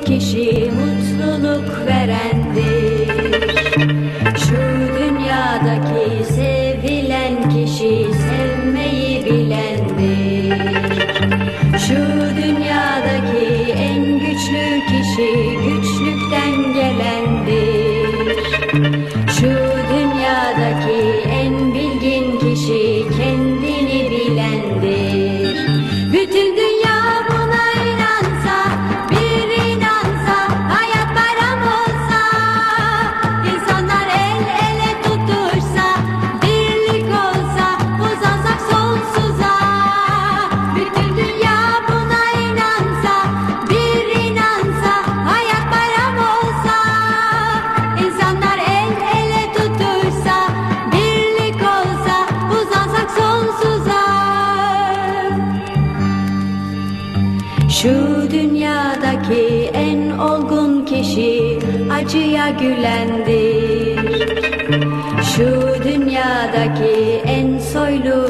kişi mutluluk verendir. Şu dünyadaki sevilen kişi sevmeyi bilen Şu dünyadaki en olgun kişi acıya gülendir. Şu dünyadaki en soylu